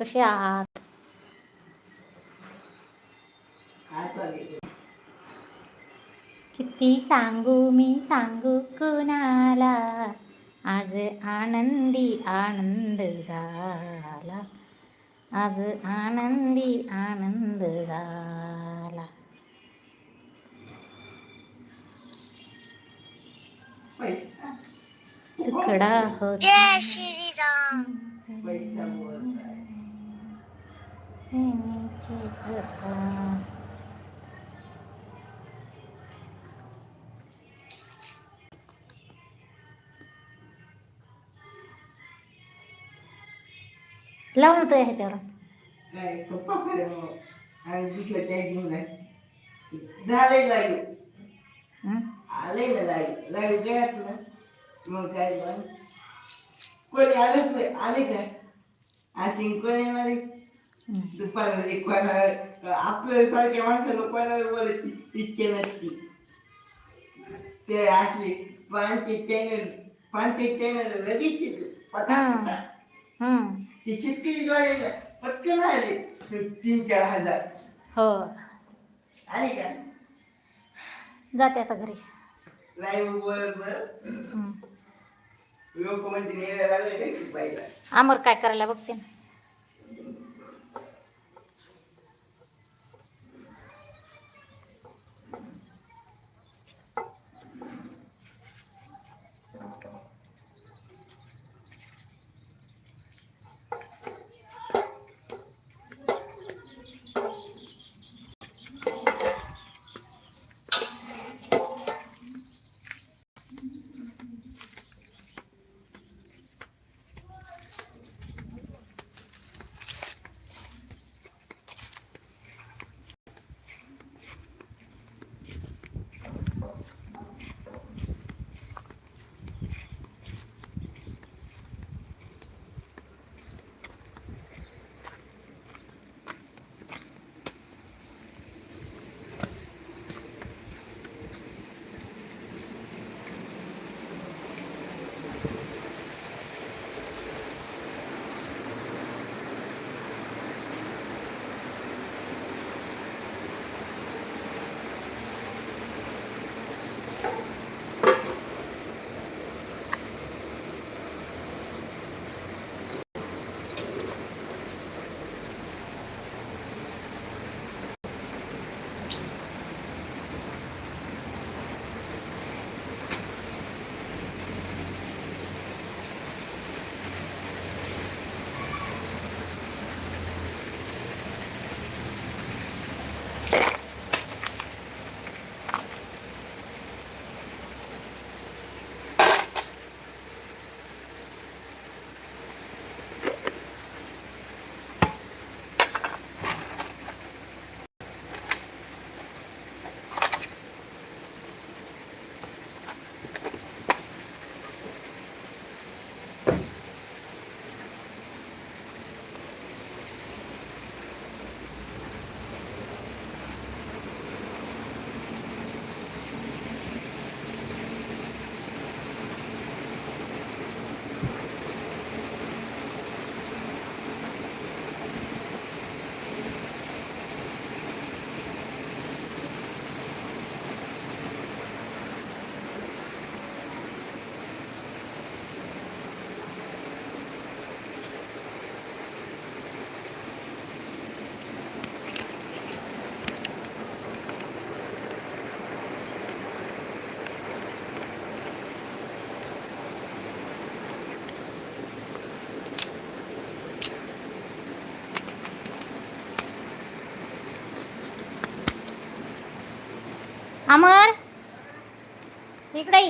कसे आहात? किती सांगू मी सांगू कुणाला? आज आनंदी आनंद झाला. आज आनंदी आनंद झाला. पैसा. तुकडा होता. लावून होतो ह्याच्यावर. काय पप्पा खरे मग आणि दुसऱ्या चार्जिंग नाही झालंय लाईव्ह. हं? आलंय ना लाईव्ह. लाईव्ह गेलात ना. मग काय कोणी आलंच नाही. आले काय आणखी कोणी येणार आपल्या सारख्या माणसाला कोणाला बोलायची इच्छा नसती. ते असले पानचे चॅनल पानचे चॅनल लगेच. हं. ते शेतकरी ज्वारीला पटकन आले. तीन चार हजार. हो. आले का? जाते आता घरी. लाईव्ह हं. लोक म्हणजे अमर काय करायला बघते. ना अमर इकडे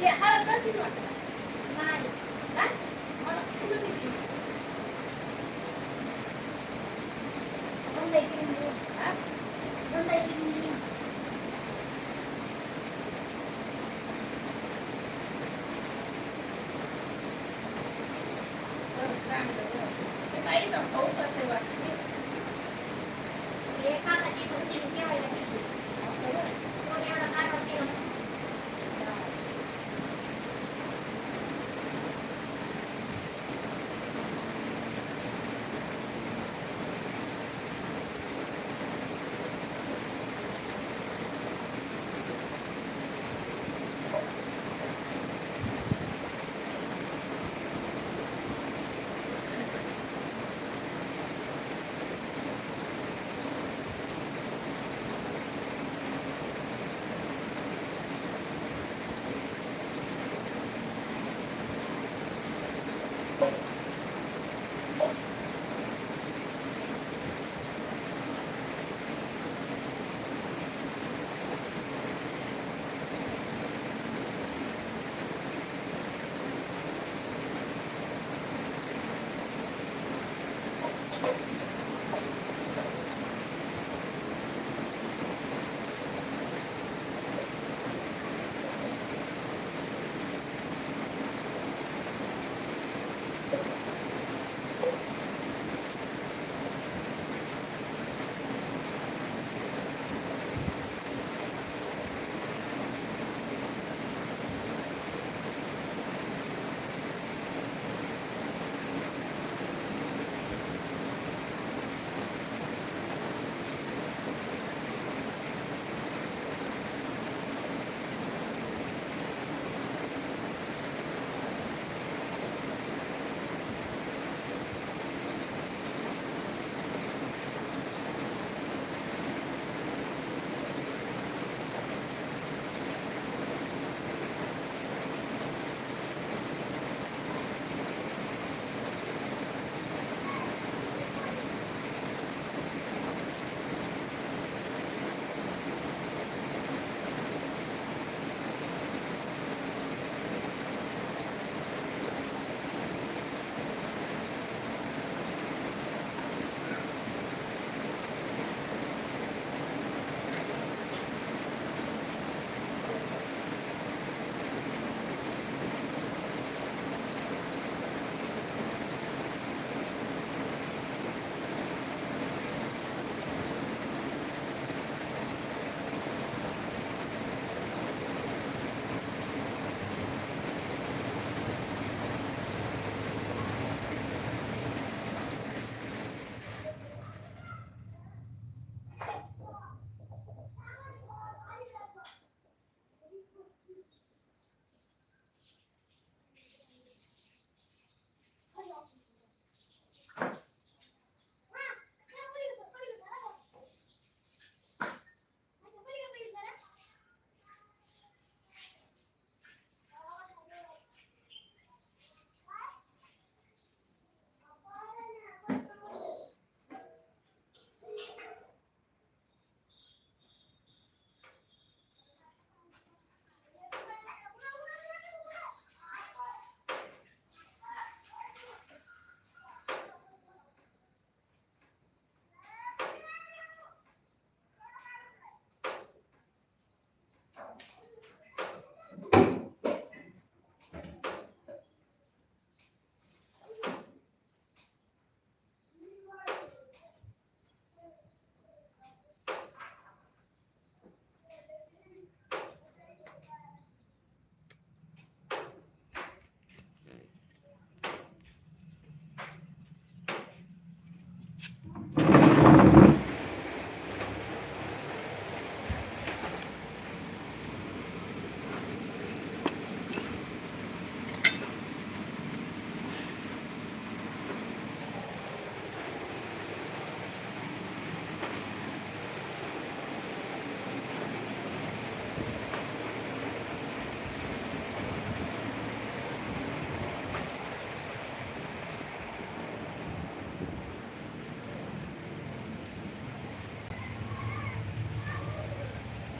Yeah, I don't know.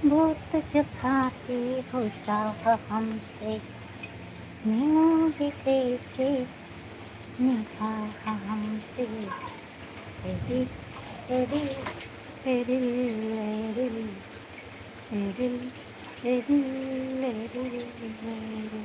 भूत चुकाते हो जाओ हमसे निमोदिते से निभाओ हमसे तेरी तेरी तेरी तेरी तेरी तेरी तेरी तेरी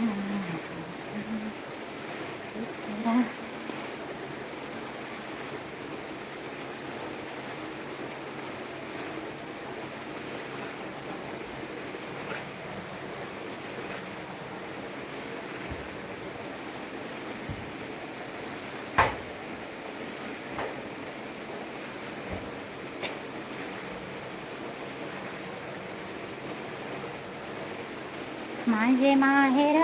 माझे माहेर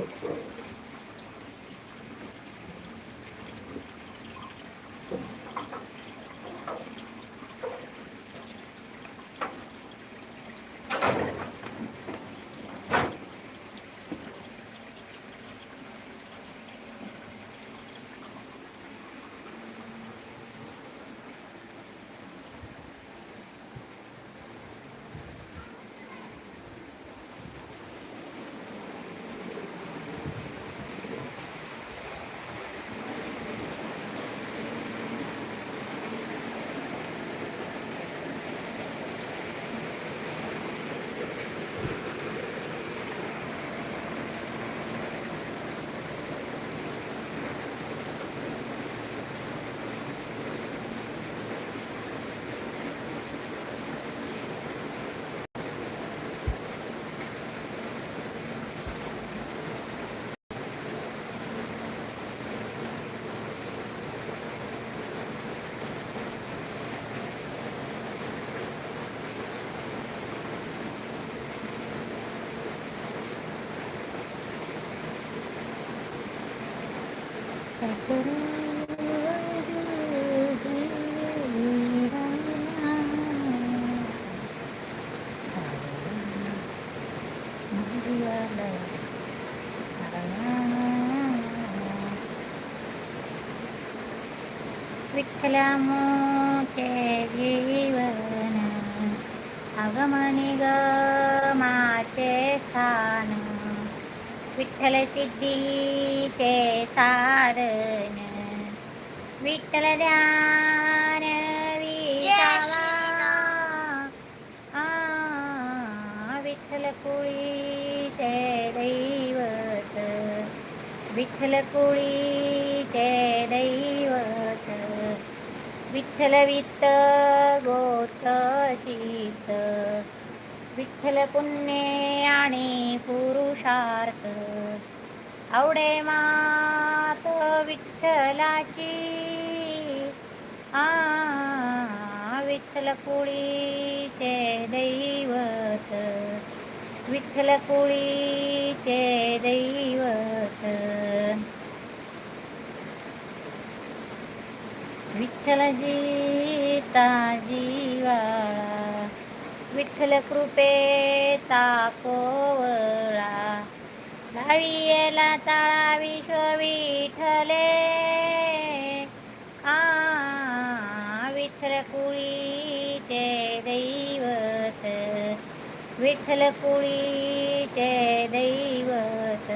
はい。ಕಲಾಮೋಚೆ ಜೀವನ ಅಗಮನಿಗಮಾಚೆ ಸ್ಥಾನ ವಿಠ್ಠಲ ಸಿದ್ಧೀಚೆ ಸಾರನ ವಿಠ್ಠಲ ಧ್ಯಾನ ವಿಠ್ಠಲ ಕುಳಿಚೆ ದೈವತ ವಿಠ್ಠಲ ಕುಳಿ विठ्ठल वित्त गोत चित्त. विठ्ठल पुण्य आणि पुरुषार्थ. आवडे मात विठ्ठलाची. आ विठ्ठल कुळीचे दैवत. विठ्ठल कुळीचे दैवत. विठ्ठल जीता जीवाळा विठ्ठल कृपेचा कोवळा. दहावीला ताळा विश्व विठ्ठले आ विठ्ठल कुळीचे दैवत. विठ्ठल कुळीचे दैवत.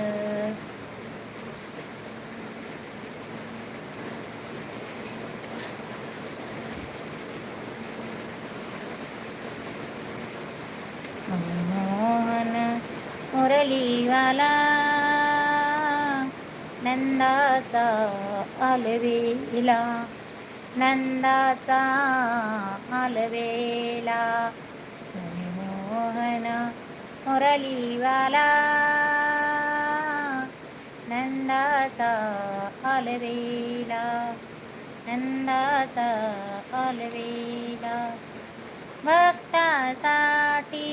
मोहन मुरलीवाला नंदाचा अलवेला नंदाचा अलवेला मोहन मुरलीवाला नंदाचा अलवेला नंदाचा अलवेला. भक्तासाठी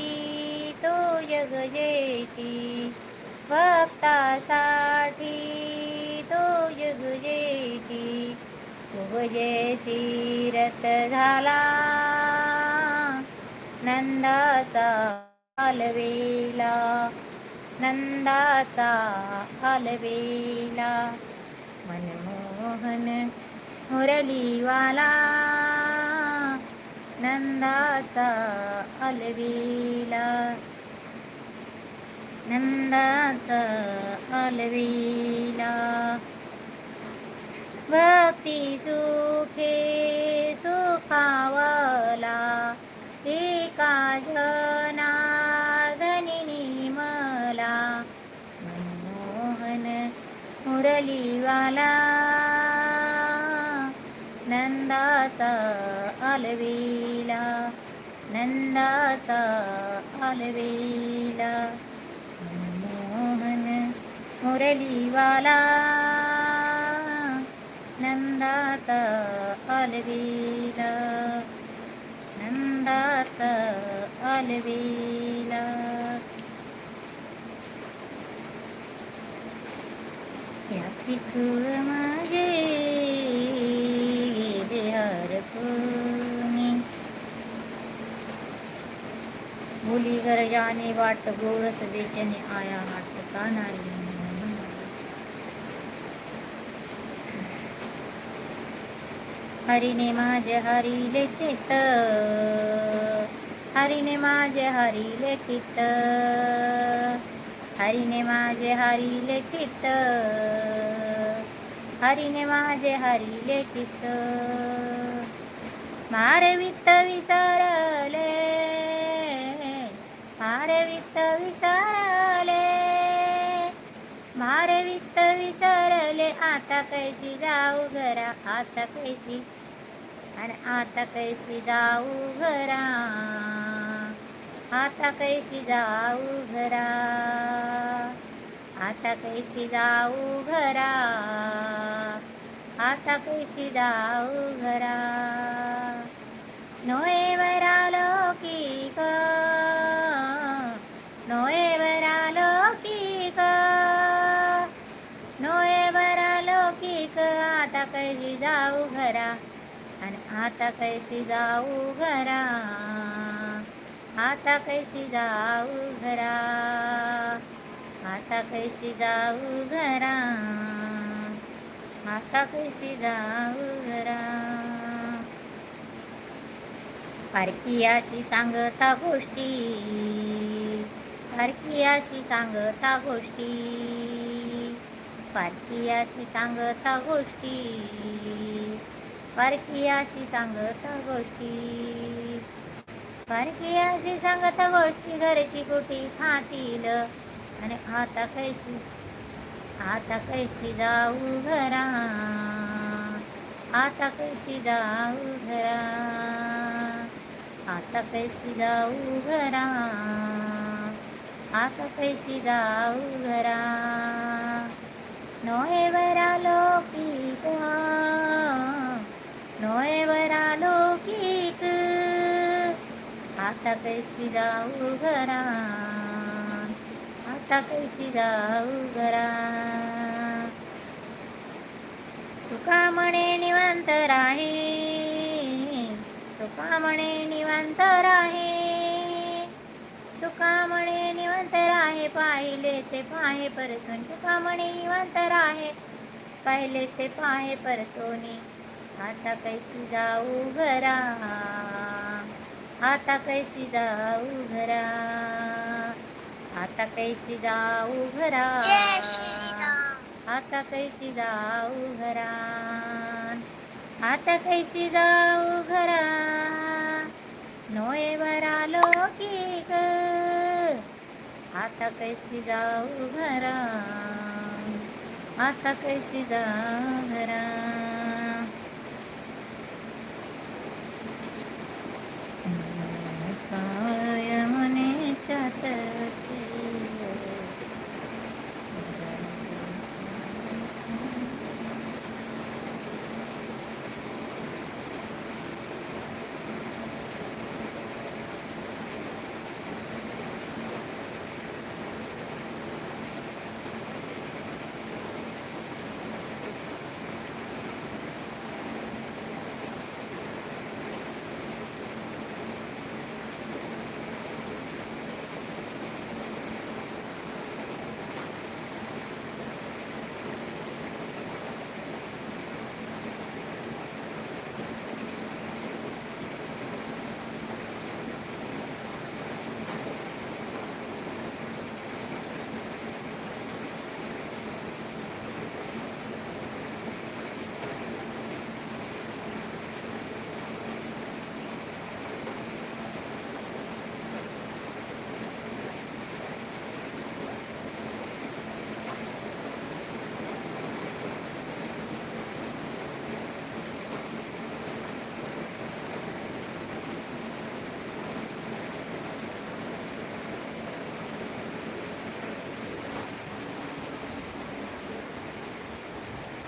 तो जग जेती. भक्तासाठी तो जग जेती. तो झाला. नंदाचा हलवेला. नंदाचा हलवेला. मनमोहन मुरलीवाला. नंदाचा अलवीला. नंदाचा अलवीला. भक्ती सुखे सुखावला. एका जनार्दनी मला मनमोहन मुरलीवाला. नंदाचा अलवीला नंदाचा अलवीला मनमोहन मुरलीवाला नंदाचा अलवीला नंदाचा अलवीला या पिकुळ बोली घर जाने वाट गोरस बेचने आया हाट का नारी हरिने माझे हरिले चित हरिने माझे हरिले चित हरिने माझे हरिले चित्त। हरिने माझे हरिले चित्त। मारे विसरले मारे वित्त विसरले. मारे वित्त विसरले. आता कैशी जाऊ घरा आता कैशी आणि आता कैशी जाऊ घरा. आता कैशी जाऊ घरा. आता कैशी जाऊ घरा. आता कैशी जाऊ घरा. नोए आलो की ग नोए वरालो की ग नोए वरालो की ग आता कैसी जाऊ घरा आता कैसी जाऊ घरा आता कैसी जाऊ घरा आता कैसी जाऊ घरा. पारखी अशी सांगता गोष्टी पारखी सांगता गोष्टी. पारखी अशी सांगता गोष्टी. पारखी अशी सांगता गोष्टी. पारखी अशी सांगता गोष्टी घरची कुठी खातील. आणि आता कैसी आता कैसी जाऊ घरा. आता कैसी जाऊ घरा. आता कैसी जाऊ घरा. आता पैसी जाऊ घरा। नोए बरा लौकिक नोए आता कैसी जाऊ घरा। आता कैसी जाऊ घरा। तुका म्हणे निवांत राही तुका म्हणे निवांत राही तुका म्हणे निवांत राहे पाहिले ते पाहे परतून तुका म्हणे निवांत राहे. पाहिले ते पाहे परतोनी आता कैसी जाऊ घरा. आता कैसी जाऊ घरा. आता कैसी जाऊ घरा. आता कैसी जाऊ घरा. आता कैसी जाऊ घरा. नोयवर आलो की ग. आता कैसी जाऊ घरा आता कैसी जाऊ घरा काय म्हणे चातकी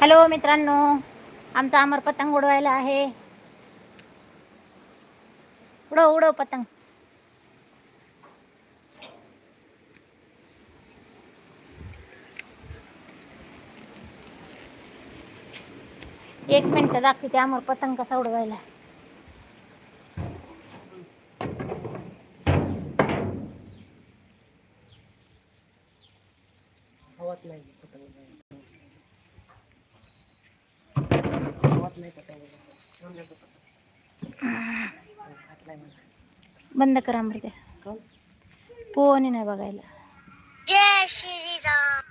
हॅलो मित्रांनो. आमचा अमर पतंग उडवायला आहे. उडव उडव पतंग. एक मिनिट दाखवते अमर पतंग कसा उडवायला हवत नाही पतंग हवत नाही पतंग थांबल्या पतंग घातलाय मला बंद करा अमृत्या कोण? कोणी नाही बघायला. जय श्रीराम.